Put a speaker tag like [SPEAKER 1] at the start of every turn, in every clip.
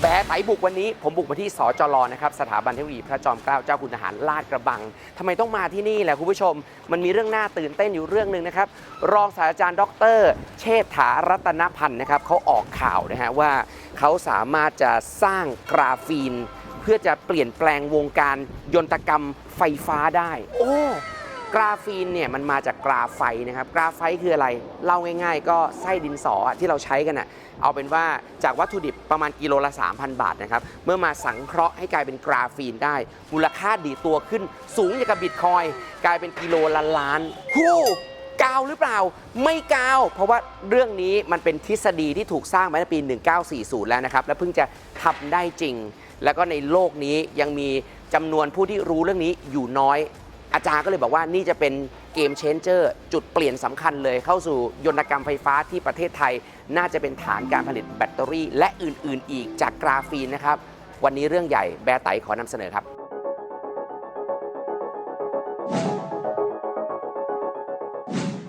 [SPEAKER 1] แบไตบุกวันนี้ผมบุกมาที่สจรนะครับสถาบันเทคโนโลยีพระจอมเกล้าเจ้าคุณทหารลาดกระบังทำไมต้องมาที่นี่แหละคุณผู้ชม มันมีเรื่องน่าตื่นเต้นอยู่เรื่องหนึ่งนะครับ รองศาสตราจารย์ดร เชษฐารัตนพันธ์นะครับเขาออกข่าวนะฮะว่าเขาสามารถจะสร้างกราฟีน เพื่อจะเปลี่ยนแปลงวงการยนตกรรมไฟฟ้าได้ โอ้ กราฟีนเนี่ยมันมาจากกราไฟนะครับกราไฟคืออะไรเล่าง่ายๆ ก็ไส้ดินสอที่เราใช้กันอะเอาเป็นว่าจากวัตถุดิบประมาณกิโลละ 3,000 บาทนะครับเมื่อมาสังเคราะห์ให้กลายเป็นกราฟีนได้ มูลค่าดีตัวขึ้น สูงอย่างกับบิตคอยกลายเป็นกิโลละล้านฮู้กาวหรือเปล่าไม่กาว เพราะว่าเรื่องนี้มันเป็นทฤษฎีที่ถูกสร้างมาในปี 1940 แล้วนะครับ และเพิ่งจะทำได้จริง แล้วก็ในโลกนี้ยังมีจำนวนผู้ที่รู้เรื่องนี้อยู่น้อย อาจารย์ก็เลยบอกว่านี่จะเป็นเกมเชนเจอร์จุดเปลี่ยนสำคัญเลยเข้าสู่ยนตกรรมไฟฟ้าที่ประเทศไทย น่าจะเป็นฐานการผลิตแบตเตอรี่ และอื่น ๆ อีกจากกราฟีนนะครับ วันนี้เรื่องใหญ่แบร์ไตขอนำเสนอครับ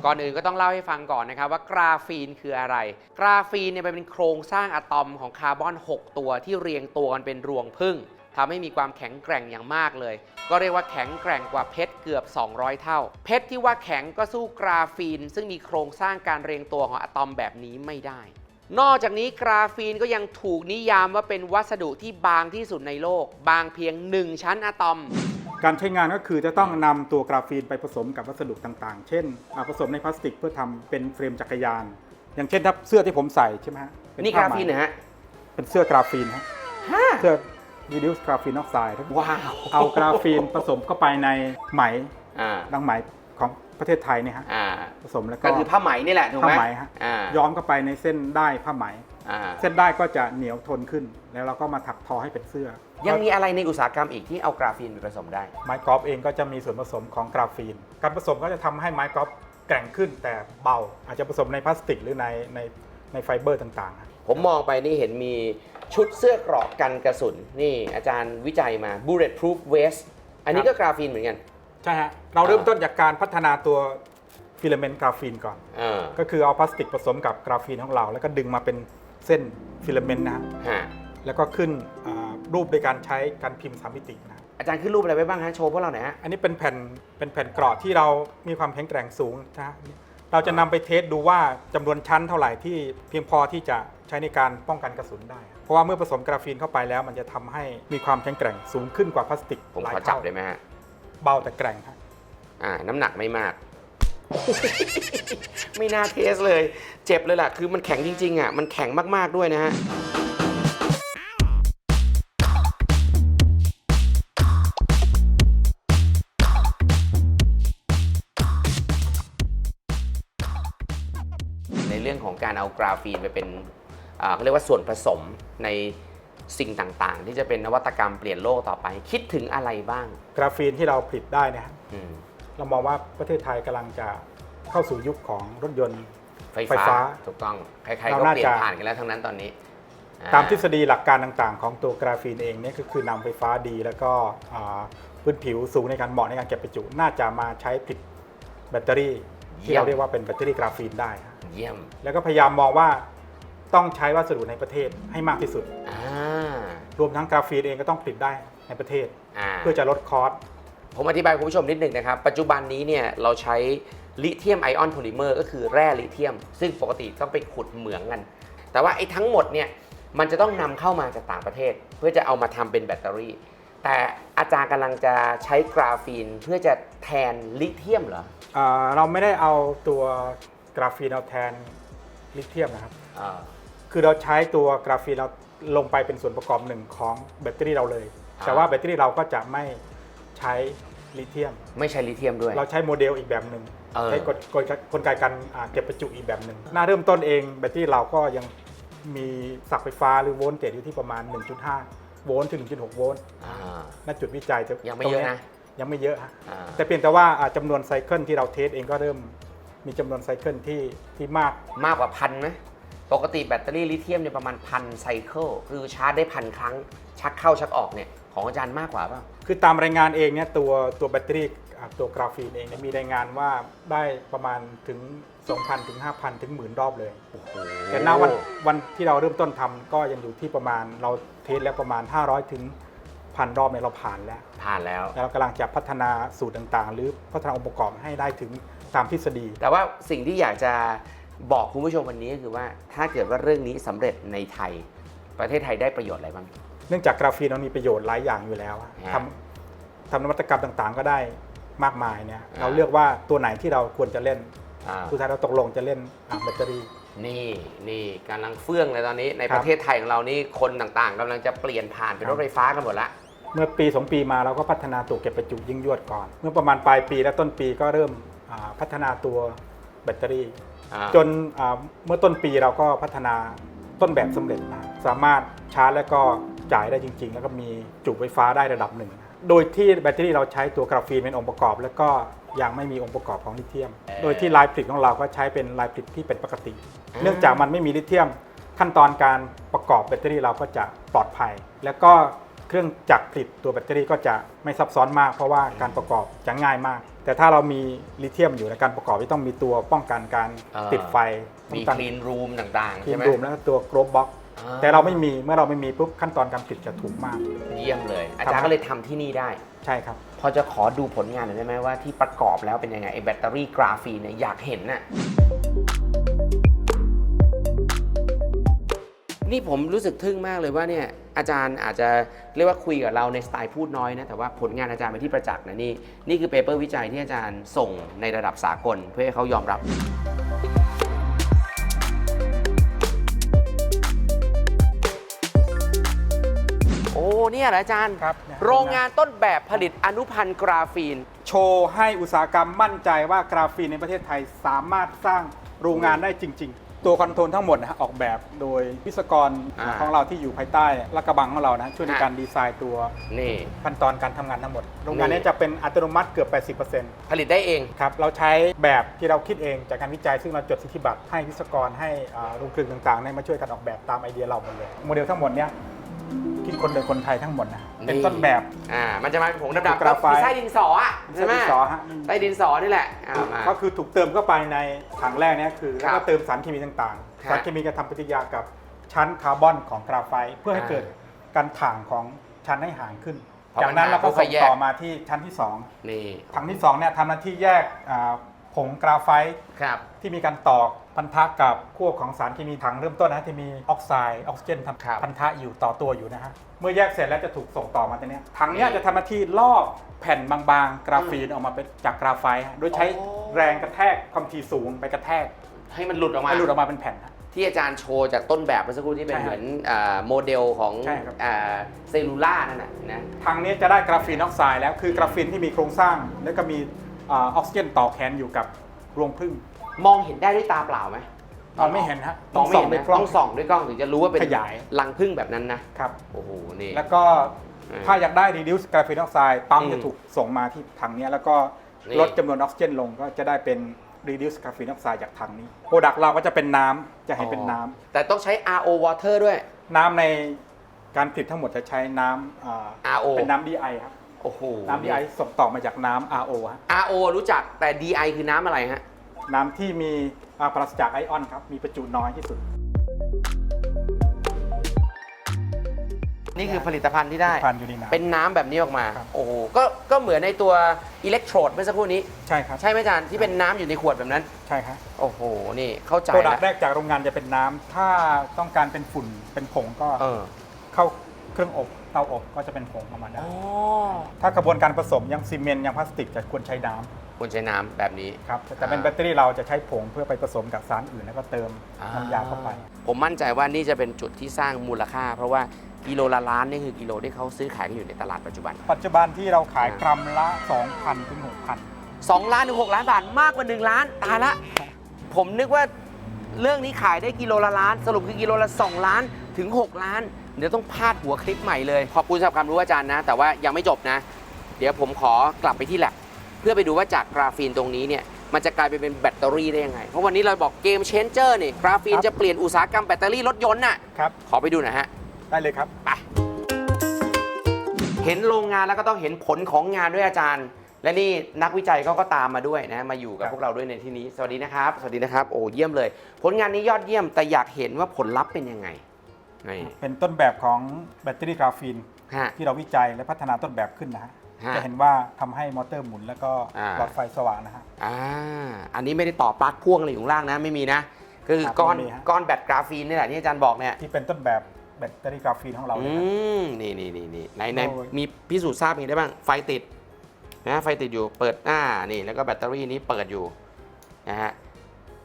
[SPEAKER 1] ก่อนอื่นก็ต้องเล่าให้ฟังก่อนนะครับว่ากราฟีนคืออะไร กราฟีนเนี่ยมันเป็นโครงสร้างอะตอมของคาร์บอน 6 ตัวที่เรียงตัวกันเป็นรวงพึ่ง ทำให้มีความแข็งแกร่งอย่างมากเลย ก็เรียกว่าแข็งแกร่งกว่าเพชรเกือบ 200 เท่า เพชรที่ว่าแข็งก็สู้กราฟีน ซึ่งมีโครงสร้างการเรียงตัวของอะตอมแบบนี้ไม่ได้ นอกจากนี้กราฟีนก็ยังถูกนิยามว่าเป็นวัสดุที่บางที่สุดในโลก บางเพียง 1 ชั้นอะตอม
[SPEAKER 2] การใช้งานก็คือจะต้องนำตัวกราฟีนไปผสมกับวัสดุต่างๆ เช่นอ่าผสมในพลาสติกเพื่อทำเป็นเฟรมจักรยาน อย่างเช่นถ้าเสื้อที่ผมใส่ใช่ไหมฮะเป็
[SPEAKER 1] นี่ก
[SPEAKER 2] ผ้
[SPEAKER 1] รา
[SPEAKER 2] ไหม
[SPEAKER 1] ฟีนเหรอฮะ
[SPEAKER 2] เป็นเสื้อกราฟีนฮะ
[SPEAKER 1] ฮะ
[SPEAKER 2] เสื้อ reduce graphene oxide
[SPEAKER 1] ว้าว
[SPEAKER 2] เอากราฟีนผสมเข้าไปในไหม
[SPEAKER 1] อ่า
[SPEAKER 2] ดังไหมของประเทศไทยเนี่ยฮะ
[SPEAKER 1] อ่า
[SPEAKER 2] ผสมแล้ว
[SPEAKER 1] ก็
[SPEAKER 2] ก็
[SPEAKER 1] คือผ้าไหมนี่แหละถูกไหม
[SPEAKER 2] ผ้าไหมฮะ
[SPEAKER 1] อ่า
[SPEAKER 2] ย้อมเข้าไปในเส้นได้ผ้าไหม
[SPEAKER 1] อ่า
[SPEAKER 2] เส้นได้ก็จะเหนียวทนขึ้น แล้วเราก็มาถักทอให้เป็นเสื้อ
[SPEAKER 1] ยังมีอะไรในอุตสาหกรรมอีกที่เอากราฟีนไปผสมได้
[SPEAKER 2] ไม้กอล์ฟเองก็จะมีส่วนผสมของกราฟีน การผสมก็จะทำให้ไม้กอล์ฟแกร่งขึ้นแต่เบา อาจจะผสมในพลาสติกหรือในในในไฟเบอร์ต่างๆฮะ
[SPEAKER 1] ผมมองไปนี่เห็นมีชุดเสื้อเกราะกันกระสุน นี่อาจารย์วิจัยมา bulletproof vest อันนี้ก็กราฟีนเหมือนกัน
[SPEAKER 2] ใช่ฮะ เราเริ่มต้นจากการพัฒนาตัวฟิลาเมนต์กราฟีนก่อน
[SPEAKER 1] อ่า
[SPEAKER 2] ก็คือเอาพลาสติกผสมกับกราฟีนของเรา แล้วก็ดึงมาเป็นเส้นฟิลาเมนต์นะฮะ
[SPEAKER 1] ฮะ
[SPEAKER 2] แล้วก็ขึ้นอ่ารูปโดยการใช้การพิมพ์สามมิตินะ
[SPEAKER 1] อาจารย์ขึ้นรูปอะไรไว้บ้างฮะ โชว์พวกเราหน่อยฮะ
[SPEAKER 2] อันนี้เป็นแผ่นเป็นแผ่นเกราะที่เรามีความแข็งแกร่งสูงนะฮะ เราจะนำไปเทสดูว่าจำนวนชั้นเท่าไหร่ที่เพียงพอที่จะใช้ในการป้องกันกระสุนได้ เพราะว่าเมื่อผสมกราฟีนเข้าไปแล้ว มันจะทำให้มีความแข็งแกร่งสูงขึ้นกว่าพลาสติก
[SPEAKER 1] ผม
[SPEAKER 2] หลาย
[SPEAKER 1] ขอจับ
[SPEAKER 2] เท่า
[SPEAKER 1] ได้ไหมฮะ
[SPEAKER 2] เบาแต่แกร่งฮะ
[SPEAKER 1] อ่า น้ำหนักไม่มาก ไม่น่าเทสเลย เจ็บเลยล่ะ คือมันแข็งจริงๆอะ มันแข็งมากๆด้วยนะฮะ ในเรื่องของการเอากราฟีนไปเป็นอ่าเขาเรียกว่าส่วนผสมในสิ่งต่างๆ ที่จะเป็นนวัตกรรมเปลี่ยนโลกต่อไป คิดถึงอะไรบ้าง
[SPEAKER 2] กราฟีนที่เราผลิตได้เนยฮะ
[SPEAKER 1] อืม
[SPEAKER 2] เรามองว่าประเทศไทยกำลังจะเข้าสู่ยุคของรถยนต์
[SPEAKER 1] ไฟ
[SPEAKER 2] ไฟฟ้า
[SPEAKER 1] ถูกต้องใครๆ
[SPEAKER 2] เรา
[SPEAKER 1] ก็
[SPEAKER 2] น่า
[SPEAKER 1] เปลี่ยน
[SPEAKER 2] จะ
[SPEAKER 1] ผ่านกันแล้วทั้งนั้นตอนนี้อ่
[SPEAKER 2] ตามทฤษฎีหลักการต่างๆ ของตัวกราฟีนเองเนี่ยก็คือนำไฟฟ้าดี แล้วก็อ่าพื้นผิวสูงในการเหมาะในการเก็บประจุ น่าจะมาใช้ผลิตแบตเตอรี่ที่เราเรียกว่าเป็นแบตเตอรี่กราฟีนได้ฮะ
[SPEAKER 1] เยี่ยม
[SPEAKER 2] แล้วก็พยายามมองว่าต้องใช้วัสดุในประเทศให้มากที่สุด
[SPEAKER 1] อ่า
[SPEAKER 2] รวมทั้งกราฟีนเองก็ต้องผลิตได้ในประเทศ
[SPEAKER 1] อ่า
[SPEAKER 2] เพื่อจะลดคอส
[SPEAKER 1] ผมอธิบายคุณผู้ชมนิดหนึ่งนะครับ ปัจจุบันนี้เนี่ยเราใช้ลิเธียมไอออนโพลิเมอร์ก็คือแร่ลิเธียม ซึ่งปกติต้องไปขุดเหมืองกัน แต่ว่าไอ้ทั้งหมดเนี่ยมันจะต้องนำเข้ามาจากต่างประเทศ เพื่อจะเอามาทำเป็นแบตเตอรี่ แต่อาจารย์กำลังจะใช้กราฟีนเพื่อจะแทนลิเธียมเหรอ
[SPEAKER 2] อ่าเราไม่ได้เอาตัว กราฟีนเอาแทนลิเธียมนะครับ
[SPEAKER 1] อ่า
[SPEAKER 2] คือเราใช้ตัวกราฟีนเราลงไปเป็นส่วนประกอบหนึ่งของแบตเตอรี่เราเลย
[SPEAKER 1] อ่า
[SPEAKER 2] แต่ว่าแบตเตอรี่เราก็จะไม่ใช้ลิเธียม
[SPEAKER 1] ไม่ใช่ลิเธียมด้วย
[SPEAKER 2] เราใช้โมเดลอีกแบบหนึ่ง
[SPEAKER 1] เออ
[SPEAKER 2] ใช้กลกลกลไกการอ่าเก็บประจุอีกแบบหนึ่งหน้าเริ่มต้นเองแบตเตอรี่เราก็ยังมีสักไฟฟ้าหรือโวลต์เตจอยู่ที่ประมาณ 1.5 โวลต์ถึง 1.6 โวลต์
[SPEAKER 1] อ่า
[SPEAKER 2] ณจุดวิจัยจะ
[SPEAKER 1] ยังไม่
[SPEAKER 2] ตร
[SPEAKER 1] เยอะ
[SPEAKER 2] นี้
[SPEAKER 1] นะ
[SPEAKER 2] ยังไม่เยอะฮะ
[SPEAKER 1] อ่า
[SPEAKER 2] แต่เพียงแต่ว่าอ่าจำานวนไซเคิลที่เราเทสเองก็เริ่ม มีจำนวนไซเคิลที่ที่มาก
[SPEAKER 1] มากกว่าพันไหมปกติแบตเตอรี่ลิเธียมเนี่ยประมาณพันไซเคิลคือชาร์จได้พันครั้ง ชักเข้าชักออกเนี่ยของอาจารย์มากกว่าเปล่า
[SPEAKER 2] คือตามรายงานเองเนี่ยตัวตัวแบตเตอรี่อ่าตัวกราฟีนเองเนี่ยมีรายงานว่าได้ประมาณถึง 2,000 ถึง 5,000 ถึงหมื่นรอบเลย แต่ณวันวันที่เราเริ่มต้นทำก็ยังอยู่ที่ประมาณเราเทสแล้วประมาณ 500 ถึงพันรอบเนี่ยเราผ่านแล้ว
[SPEAKER 1] ผ่านแล้ว
[SPEAKER 2] แล้วเรากำลังจะพัฒนาสูตรต่างๆ หรือพัฒนาองค์ประกอบให้ได้ถึง ตามทฤษฎี
[SPEAKER 1] แต่ว่าสิ่งที่อยากจะบอกคุณผู้ชมวันนี้ก็คือว่าถ้าเกิดว่าเรื่องนี้สำเร็จในไทย ประเทศไทยได้ประโยชน์อะไรบ้าง
[SPEAKER 2] เนื่องจากกราฟีนมันมีประโยชน์หลายอย่างอยู่แล้วอะ
[SPEAKER 1] ฮะ
[SPEAKER 2] ทำทำนวัตกรรมต่างๆ ก็ได้มากมายเนี่ย
[SPEAKER 1] อ่า
[SPEAKER 2] เราเลือกว่าตัวไหนที่เราควรจะเล่น
[SPEAKER 1] อ่า
[SPEAKER 2] สุดท้ายเราตกลงจะเล่นอ่าแบตเตอรี่
[SPEAKER 1] นี่นี่กำลังเฟื่องเลยตอนนี้ใน
[SPEAKER 2] ครับ
[SPEAKER 1] ประเทศไทยของเรานี่คนต่างๆกำลังจะเปลี่ยนผ่านเป็นรถไฟฟ้ากันหมดละ
[SPEAKER 2] เมื่อปี 2 ปีมาเราก็พัฒนาตัวเก็บประจุยิ่งยวดก่อน เมื่อประมาณปลายปีและต้นปีก็เริ่มอ่า พัฒนาตัวแบตเตอรี่
[SPEAKER 1] อ่า
[SPEAKER 2] จนอ่าเมื่อต้นปีเราก็พัฒนาต้นแบบสำเร็จมาสามารถชาร์จแล้วก็จ่ายได้จริง ๆ แล้วก็มีจุไฟฟ้าได้ระดับหนึ่ง โดยที่แบตเตอรี่เราใช้ตัวกราฟีนเป็นองค์ประกอบ แล้วก็ยังไม่มีองค์ประกอบของลิเธียม โดยที่ลายผลิตของเราก็ใช้เป็นลายผลิตที่เป็นปกติ เนื่องจากมันไม่มีลิเธียม ขั้นตอนการประกอบแบตเตอรี่เราก็จะปลอดภัย แล้วก็ เครื่องจักรผลิตตัวแบตเตอรี่ก็จะไม่ซับซ้อนมาก เพราะว่าการประกอบจะง่ายมาก แต่ถ้าเรามีลิเธียมอยู่ในการประกอบที่ต้องมีตัวป้องกันการ
[SPEAKER 1] อ่า
[SPEAKER 2] ติดไฟ
[SPEAKER 1] มี
[SPEAKER 2] ป้อง
[SPEAKER 1] ค
[SPEAKER 2] กัน
[SPEAKER 1] ลีนรูมต่างๆ
[SPEAKER 2] คลี
[SPEAKER 1] ใช่
[SPEAKER 2] น
[SPEAKER 1] ไหม
[SPEAKER 2] รูมแล้วก็ตัวโกลบบ็อก
[SPEAKER 1] อ่า
[SPEAKER 2] แต่เราไม่มีเมื่อเราไม่มีปุ๊บขั้นตอนการผลิตจะถูกมาก
[SPEAKER 1] เยี่ยมเลย อาจารย์ก็เลยทำที่นี่ได้
[SPEAKER 2] ใช่ครับ
[SPEAKER 1] พอจะขอดูผลงานหน่อยได้ไหมว่าที่ประกอบแล้วเป็นยังไงไอ้แบตเตอรี่กราฟีนเนี่ยอยากเห็นน่ะ นี่ผมรู้สึกทึ่งมากเลยว่าเนี่ยอาจารย์อาจจะเรียกว่าคุยกับเราในสไตล์พูดน้อยนะแต่ว่าผลงานอาจารย์เป็นที่ประจักษ์นะนี่นี่คือเปเปอร์วิจัยที่อาจารย์ส่งในระดับสากลเพื่อให้เขายอมรับโอ้เนี่ยเหรออาจารย์
[SPEAKER 2] ครับ
[SPEAKER 1] โรงงานต้นแบบผลิตอนุพันธ์กราฟีน
[SPEAKER 2] โชว์ให้อุตสาหกรรมมั่นใจว่ากราฟีนในประเทศไทยสามารถสร้างโรงงานได้จริงๆ ตัวคอนโทรลทั้งหมดนะฮะออกแบบโดยวิศวกร
[SPEAKER 1] อ่า
[SPEAKER 2] ของเราที่อยู่ภายใต้ลาดกระบังของเรานะช่วยใน
[SPEAKER 1] อ่า
[SPEAKER 2] การดีไซน์ตัว
[SPEAKER 1] นี่
[SPEAKER 2] ขั้นตอนการทำงานทั้งหมด โรงงานนี้จะเป็นอัตโนมัติเกือบ 80%
[SPEAKER 1] ผลิตได้เอง
[SPEAKER 2] ครับเราใช้แบบที่เราคิดเองจากการวิจัย ซึ่งเราจดสิทธิบัตรให้วิศวกรให้อ่าโรงกลึงต่างๆเนี่ยมาช่วยกันออกแบบตามไอเดียเราหมดเลย โมเดลทั้งหมดเนี้ย คิดคนโดยคนไทยทั้งหมดนะเป็น
[SPEAKER 1] นี่
[SPEAKER 2] ต้นแบบ
[SPEAKER 1] อ่า มันจะมาเป็นผงดำๆ
[SPEAKER 2] ก
[SPEAKER 1] ก็
[SPEAKER 2] ราไฟต์
[SPEAKER 1] คือไส้ดินสออะใช่ไหม
[SPEAKER 2] ดินสอฮะ
[SPEAKER 1] ไส้ดินสอนี่แหละอ่ามา
[SPEAKER 2] ก็คือถูกเติมเข้าไปในถังแรกเนี่ยคือ
[SPEAKER 1] ครั
[SPEAKER 2] แล้ว
[SPEAKER 1] บ
[SPEAKER 2] ก็เติมสารเคมีต่าง
[SPEAKER 1] ฮะ
[SPEAKER 2] ๆสารเคมีจะทำปฏิกิริยากับชั้นคาร์บอนของกราไฟต์เพื่อให้
[SPEAKER 1] อ่า
[SPEAKER 2] เกิดการถ่างของชั้นให้ห่างขึ้น
[SPEAKER 1] พอ
[SPEAKER 2] จากนั้น
[SPEAKER 1] มันห่าง
[SPEAKER 2] เราก็
[SPEAKER 1] ก็ค่
[SPEAKER 2] ส่
[SPEAKER 1] อย
[SPEAKER 2] ง
[SPEAKER 1] แยก
[SPEAKER 2] ต่อมาที่ชั้นที่สอง
[SPEAKER 1] นี่
[SPEAKER 2] ถังที่สองเนี่ยทำหน้าที่แยกอ่าผ งกราไฟต์
[SPEAKER 1] ครับ
[SPEAKER 2] ที่มีการต่อพันธะกับขั้วของสารเคมีถังเริ่มต้นนะที่มีออกไซด์ออกซิเจน
[SPEAKER 1] ครับ
[SPEAKER 2] ทำพันธะอยู่ต่อตัวอยู่นะฮะเมื่อแยกเสร็จแล้วจะถูกส่งต่อมาตัวเนี้ยถังเนี้ยจะทำหน้าที่ลอกแผ่นบางๆ กราฟีนออกมาเป็นจากกราไฟต์ฮะโดยใช้
[SPEAKER 1] อ๋อ
[SPEAKER 2] แรงกระแทกความถี่สูงไปกระแทก
[SPEAKER 1] ให้มันหลุดออกมา
[SPEAKER 2] ให้หลุดออกมาเป็นแผ่นฮะ
[SPEAKER 1] ที่อาจารย์โชว์จากต้นแบบเมื่อสักครู่ที่เป็น
[SPEAKER 2] ใช่
[SPEAKER 1] เห
[SPEAKER 2] ครับ
[SPEAKER 1] มือนอ่าโมเดลของ
[SPEAKER 2] ใช่ครับ
[SPEAKER 1] อ่าเซลลูล่านั่นน่ะนะ
[SPEAKER 2] ถังนี้จะได้กราฟีนออกไซด์แล้วคือกราฟีนที่มีโครงสร้าง แล้วก็มี อาออกซิเจนต่อแขนอยู่กับรวงผึ้ง
[SPEAKER 1] มองเห็นได้ด้วยตาเปล่าไหม
[SPEAKER 2] มองไม่เห็นฮะ
[SPEAKER 1] มองไม่เห็น
[SPEAKER 2] ด้ว
[SPEAKER 1] นะ
[SPEAKER 2] ยกล้อง
[SPEAKER 1] ต้องส่องด้วยกล้องถึงจะรู้ว่าเป็น
[SPEAKER 2] ขยาย
[SPEAKER 1] รังผึ้งแบบนั้นนะ
[SPEAKER 2] ครับ
[SPEAKER 1] โอ้โหนี่
[SPEAKER 2] แล้วก็
[SPEAKER 1] อืม
[SPEAKER 2] ถ้าอยากได้ reduce graphene oxide ปั๊ม
[SPEAKER 1] อืม
[SPEAKER 2] จะถูกส่งมาที่ถังเนี้ยแล้วก็
[SPEAKER 1] นี่
[SPEAKER 2] ลดจำนวนออกซิเจนลงก็จะได้เป็น reduce graphene oxide จากถังนี้โปรดักต์เราก็จะเป็นน้ำจะเห็นเป็นน้ำ
[SPEAKER 1] แต่ต้องใช้ RO water ด้วย
[SPEAKER 2] น้ำในการผลิตทั้งหมดจะใช้น้ำอ่า
[SPEAKER 1] RO
[SPEAKER 2] เป็นน้ำ DI ครับ
[SPEAKER 1] โอ้โห
[SPEAKER 2] น้ำ DI ส่งต่อมาจากน้ำ RO ฮะ
[SPEAKER 1] RO รู้จักแต่ DI คือน้ำอะไรฮะ
[SPEAKER 2] น้ำที่มีอ่าปราศจากไอออนครับ มีประจุน้อยที่สุด
[SPEAKER 1] นี่คือผลิตภัณฑ์ที่ได้
[SPEAKER 2] พันอยู่ในน้ำ
[SPEAKER 1] เป็นน้ำแบบนี้ออกมา
[SPEAKER 2] ครับ
[SPEAKER 1] โอ้โหก็ก็เหมือนในตัวอิเล็กโทรดเมื่อสักครู่นี้
[SPEAKER 2] ใช่ครับ
[SPEAKER 1] ใช่ไหมอาจารย์ที่เป็นน้ำอยู่ในขวดแบบนั้น
[SPEAKER 2] ใช่ครับ
[SPEAKER 1] โอ้โห นี่เข้าใจ
[SPEAKER 2] โปรดัก
[SPEAKER 1] แล้ว
[SPEAKER 2] ต์แรกจากโรงงานจะเป็นน้ำถ้าต้องการเป็นฝุ่นเป็นผงก็
[SPEAKER 1] เออ
[SPEAKER 2] เข้าเครื่องอบ เตาอบก็จะเป็นผงออกมาได้
[SPEAKER 1] อ๋อ
[SPEAKER 2] ถ้ากระบวนการผสมยังซีเมนต์ยังพลาสติกจะควรใช้น้
[SPEAKER 1] ควรใช้น้ำแบบนี้ำ
[SPEAKER 2] ครับแต่เป็น
[SPEAKER 1] อ่า
[SPEAKER 2] แบตเตอรี่เราจะใช้ผงเพื่อไปผสมกับสารอื่นแล้วก็เติมน้ำยาเข้าไป
[SPEAKER 1] ผมมั่นใจว่านี่จะเป็นจุดที่สร้างมูลค่า เพราะว่ากิโลละล้านนี่คือกิโลที่เขาซื้อขายกันอยู่ในตลาดปัจจุบัน
[SPEAKER 2] ปัจจุบันที่เราขาย
[SPEAKER 1] อ่า
[SPEAKER 2] กรัมละ 2,000ถึง6,000
[SPEAKER 1] 2 ล้านถึง6ล้านบาทมากกว่า 1 ล้านตายละ ผมนึกว่าเรื่องนี้ขายได้กิโลละล้าน สรุปคือกิโลละ 2 ล้าน ถึง 6 ล้าน เดี๋ยวต้องพาดหัวคลิปใหม่เลย ขอบคุณสำหรับความรู้อาจารย์นะ แต่ว่ายังไม่จบนะ เดี๋ยวผมขอกลับไปที่แลบเพื่อไปดูว่าจากกราฟีนตรงนี้เนี่ยมันจะกลายไปเป็นแบตเตอรี่ได้ยังไง เพราะวันนี้เราบอกเกมเชนเจอร์นี่กราฟีน
[SPEAKER 2] ครับ
[SPEAKER 1] จะเปลี่ยนอุตสาหกรรมแบตเตอรี่รถยนต์น่ะ
[SPEAKER 2] ครับ
[SPEAKER 1] ขอไปดูหน่อยฮะ
[SPEAKER 2] ได้เลยครับ
[SPEAKER 1] เห็นโรงงานแล้วก็ต้องเห็นผลของงานด้วยอาจารย์ และนี่นักวิจัยเขาก็ตามมาด้วยนะมาอยู่กับ
[SPEAKER 2] ครับ
[SPEAKER 1] พวกเราด้วยในที่นี้ สวัสดีนะครับ สวัสดีนะครับ โอ้เยี่ยมเลย ผลงานนี้ยอดเยี่ยมแต่อยากเห็นว่าผลลัพธ์เป็นยังไง นี่
[SPEAKER 2] เป็นต้นแบบของแบตเตอรี่กราฟีน
[SPEAKER 1] ฮะ
[SPEAKER 2] ที่เราวิจัยและพัฒนาต้นแบบขึ้นนะฮะ
[SPEAKER 1] ฮะ
[SPEAKER 2] จะเห็นว่าทำให้มอเตอร์หมุนแล้วก็
[SPEAKER 1] อ่า
[SPEAKER 2] หลอดไฟสว่างนะฮะ
[SPEAKER 1] อ่าอันนี้ไม่ได้ต่อปลั๊กพ่วงอะไรอยู่ข้างล่างนะไม่มีนะก็คือ
[SPEAKER 2] ครับ
[SPEAKER 1] ก้อน
[SPEAKER 2] ไม่มีฮะ
[SPEAKER 1] ก้อนแบตกราฟีนนี่แหละที่อาจารย์บอกเนี่ย
[SPEAKER 2] ที่เป็นต้นแบบแบตเตอรี่กราฟีนของเรา
[SPEAKER 1] อื
[SPEAKER 2] เลยครับ
[SPEAKER 1] มนี่นี่นี่นี่ไหนไหน
[SPEAKER 2] โอ้ย
[SPEAKER 1] มีพิสูจน์ทราบอย่างนี้ได้บ้างไฟติดนะไฟติดอยู่เปิดหน้านี่แล้วก็แบตเตอรี่นี้เปิดอยู่นะฮะ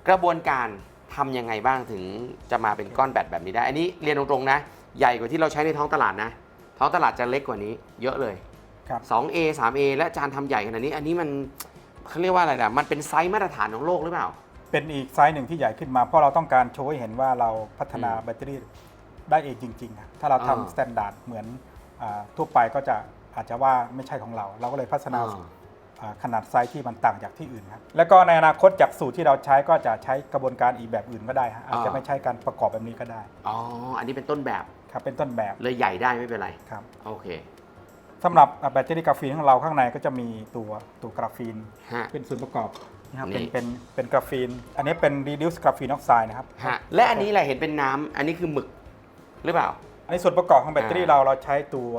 [SPEAKER 1] กระบวนการ ทำยังไงบ้างถึงจะมาเป็นก้อนแบตแบบนี้ได้ อันนี้เรียนตรงๆนะ ใหญ่กว่าที่เราใช้ในท้องตลาดนะ ท้องตลาดจะเล็กกว่านี้เยอะเลย
[SPEAKER 2] ครับ
[SPEAKER 1] 2A 3A และอาจารย์ทำใหญ่ขนาดนี้ อันนี้มันเขาเรียกว่าอะไรนะมันเป็นไซส์มาตรฐานของโลกหรือเปล่า
[SPEAKER 2] เป็นอีกไซส์หนึ่งที่ใหญ่ขึ้นมา เพราะเราต้องการโชว์ให้เห็นว่าเราพัฒนา
[SPEAKER 1] อืม
[SPEAKER 2] แบตเตอรี่ได้เองจริงๆนะถ้าเรา
[SPEAKER 1] อ่า
[SPEAKER 2] ทำสแตนดาร์ดเหมือนอาทั่วไปก็จะอาจจะว่าไม่ใช่ของเรา เราก็เลยพัฒนา
[SPEAKER 1] อ่า
[SPEAKER 2] อ่า ขนาดไซส์ที่มันต่างจากที่อื่นครับแล้วก็ในอนาคตจากสูตรที่เราใช้ก็จะใช้กระบวนการอีกแบบอื่นก็ได้ฮะอาจจะไม่ใช่การประกอบแบบนี้ก็ได้
[SPEAKER 1] อ๋ออันนี้เป็นต้นแบบ
[SPEAKER 2] ครับเป็นต้นแบบ
[SPEAKER 1] เลยใหญ่ได้ไม่เป็นไร
[SPEAKER 2] ครับ
[SPEAKER 1] โอเค
[SPEAKER 2] สำหรับอ่าแบตเตอรี่กราฟีนของเราข้างในก็จะมีตัวตัวกราฟีน
[SPEAKER 1] ฮะ
[SPEAKER 2] เป็นส่วนประกอบนะครับ
[SPEAKER 1] นี่
[SPEAKER 2] เป็นเป็นเป็นกราฟีน อันนี้เป็น reduced graphene oxide นะครับ
[SPEAKER 1] ฮะและอันนี้แหละเห็นเป็นน้ำอันนี้คือหมึกหรือเปล่า
[SPEAKER 2] อันนี้ส่วนประกอบของแบตเตอรี่
[SPEAKER 1] อ่า
[SPEAKER 2] เราเราใช้ตัว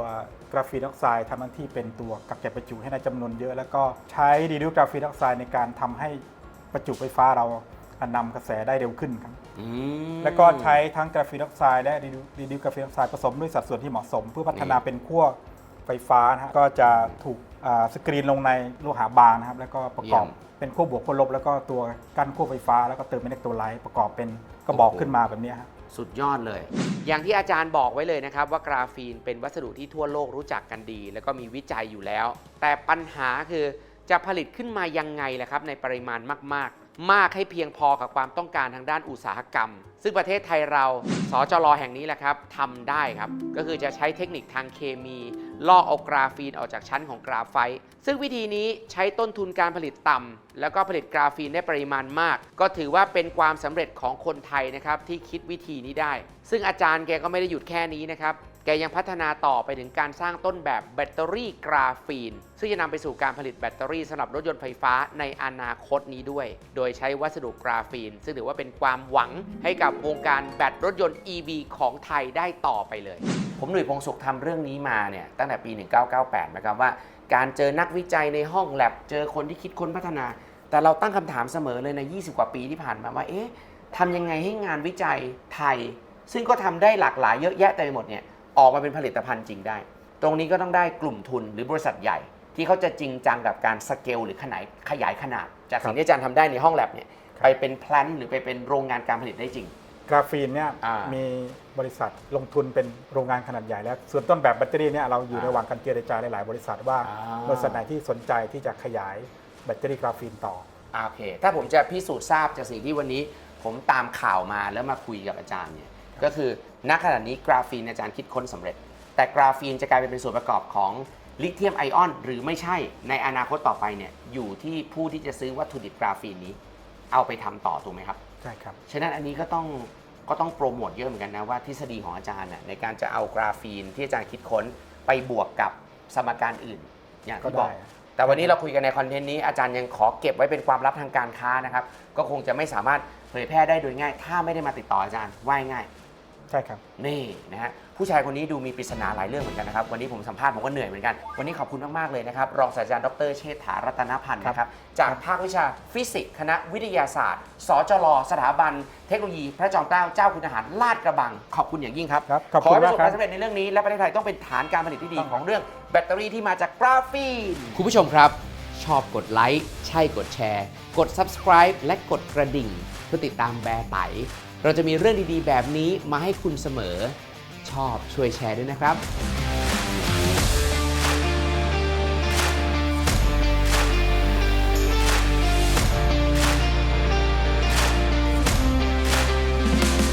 [SPEAKER 2] กราฟีนออกไซด์ทำหน้าที่เป็นตัวกักเก็บประจุให้ในจำนวนเยอะ แล้วก็ใช้ reduced graphene oxide ในการทำให้ประจุไฟฟ้าเรานำกระแสได้เร็วขึ้นครับ
[SPEAKER 1] อืม
[SPEAKER 2] แล้วก็ใช้ทั้งกราฟีนออกไซด์และ reduced graphene oxide ผสมด้วยสัดส่วนที่เหมาะสม เพื่อพัฒนา
[SPEAKER 1] นี่
[SPEAKER 2] เป็นขั้วไฟฟ้านะฮะก็จะถูกอ่าสกรีนลงในโลหะบางนะครับแล้วก็ประกอบเป็นขั้วบวกขั้วลบ แล้วก็ตัวกั้นขั้วไฟฟ้า แล้วก็เติมอิเล็กโทรไลต์ประกอบเป็นกระบอกขึ้นมาแบบเนี้ยฮะ
[SPEAKER 1] สุดยอดเลย อย่างที่อาจารย์บอกไว้เลยนะครับ ว่ากราฟีนเป็นวัสดุที่ทั่วโลกรู้จักกันดี แล้วก็มีวิจัยอยู่แล้ว แต่ปัญหาคือจะผลิตขึ้นมายังไงล่ะครับในปริมาณมาก ๆ มากให้เพียงพอกับความต้องการทางด้านอุตสาหกรรม ซึ่งประเทศไทยเราสจรแห่งนี้แหละครับทำได้ครับ ก็คือจะใช้เทคนิคทางเคมี ลอกเอากราฟีนออกจากชั้นของกราไฟต์ซึ่งวิธีนี้ใช้ต้นทุนการผลิตต่ำแล้วก็ผลิตกราฟีนได้ปริมาณมาก ก็ถือว่าเป็นความสำเร็จของคนไทยนะครับที่คิดวิธีนี้ได้ ซึ่งอาจารย์แกก็ไม่ได้หยุดแค่นี้นะครับ แกยังพัฒนาต่อไปถึงการสร้างต้นแบบแบตเตอรี่กราฟีน ซึ่งจะนำไปสู่การผลิตแบตเตอรี่สำหรับรถยนต์ไฟฟ้าในอนาคตนี้ด้วย โดยใช้วัสดุกราฟีน ซึ่งถือว่าเป็นความหวังให้กับวงการแบตรถยนต์ EV ของไทยได้ต่อไปเลย ผมหนุ่ยพงสุขทำเรื่องนี้มาเนี่ยตั้งแต่ปี 1998 นะครับว่า การเจอนักวิจัยในห้องแลบเจอคนที่คิดค้นพัฒนา แต่เราตั้งคำถามเสมอเลยใน 20 กว่าปีที่ผ่านมาว่าเอ๊ะทำยังไงให้งานวิจัยไทย ซึ่งก็ทำได้หลากหลายเยอะแยะเต็มไปหมดเนี่ย ออกมาเป็นผลิตภัณฑ์จริงได้ ตรงนี้ก็ต้องได้กลุ่มทุนหรือบริษัทใหญ่ ที่เขาจะจริงจังกับการสเกลหรือขยายขยายขนาด จากสิ่งที่อาจารย์ทำได้ในห้องแลบเนี่ย
[SPEAKER 2] ครับ
[SPEAKER 1] ไปเป็นแพลนหรือไปเป็นโรงงานการผลิตได้จริง
[SPEAKER 2] กราฟีนเนี่ย
[SPEAKER 1] อ่ามี
[SPEAKER 2] มีบริษัทลงทุนเป็นโรงงานขนาดใหญ่แล้ว ส่วนต้นแบบแบตเตอรี่เนี่ยเราอยู่
[SPEAKER 1] อ่า
[SPEAKER 2] ระหว่างการเจรจาหลายๆ บริษัทว่า
[SPEAKER 1] อ่า
[SPEAKER 2] บริษัทไหนที่สนใจที่จะขยายแบตเตอรี่กราฟีนต่อ
[SPEAKER 1] อ่าโอเค ถ้าผมจะพิสูจน์ทราบจากสิ่งที่วันนี้ผมตามข่าวมาแล้วมาคุยกับอาจารย์เนี่ย ก็คือณขณะนี้กราฟีนอาจารย์คิดค้นสำเร็จ แต่กราฟีนจะกลายไปเป็นส่วนประกอบของลิเธียมไอออน หรือไม่ใช่ในอนาคตต่อไปเนี่ยอยู่ที่ผู้ที่จะซื้อวัตถุดิบกราฟีนนี้ เอาไปทำต่อถูกไหมครับ
[SPEAKER 2] ใช่ครับ
[SPEAKER 1] ฉะนั้นอันนี้ก็ต้องก็ต้องโปรโมทเยอะเหมือนกันนะว่าทฤษฎีของอาจารย์น่ะในการจะเอากราฟีนที่อาจารย์คิดค้นไปบวกกับสมการอื่น อย่าง
[SPEAKER 2] ก็
[SPEAKER 1] ที่บอ
[SPEAKER 2] ได้
[SPEAKER 1] กแต่วันนี้เราคุยกันในคอนเทนต์นี้อาจารย์ยังขอเก็บไว้เป็นความลับทางการค้านะครับ ก็คงจะไม่สามารถเผยแพร่ได้โดยง่าย ถ้าไม่ได้มาติดต่ออาจารย์ว่ายง่าย
[SPEAKER 2] ใช่ครับ
[SPEAKER 1] นี่นะฮะผู้ชายคนนี้ดูมีปริศนาหลายเรื่องเหมือนกันนะครับ วันนี้ผมสัมภาษณ์ผมก็เหนื่อยเหมือนกัน วันนี้ขอบคุณมาก ๆ เลยนะครับ รองศาสตราจารย์ดรเชษฐารัตนพันธ์นะครับ จากภาควิชาฟิสิกส์คณะวิทยาศาสตร์ สจรสถาบัน เทคโนโลยี พระจอมเกล้าเจ้าคุณทหารลาดกระบัง ขอบคุณอย่างยิ่งครับ
[SPEAKER 2] ครับขอบ
[SPEAKER 1] ขอ
[SPEAKER 2] คุณ
[SPEAKER 1] ให้ประ
[SPEAKER 2] มา
[SPEAKER 1] ส
[SPEAKER 2] ก
[SPEAKER 1] บ
[SPEAKER 2] ค
[SPEAKER 1] ค
[SPEAKER 2] รั
[SPEAKER 1] วา
[SPEAKER 2] บ
[SPEAKER 1] มสำเร็จในเรื่องนี้และประเทศไทยต้องเป็นฐานการผลิตที่ดีของเรื่องแบตเตอรี่ที่มาจากกราฟีนคุณผู้ชมครับ ชอบกดไลค์ใช่กดแชร์ กด subscribe และกดกระดิ่ง เพื่อติดตามแบร์ไต เราจะมีเรื่องดีๆ แบบนี้มาให้คุณเสมอ ชอบช่วยแชร์ด้วยนะครับ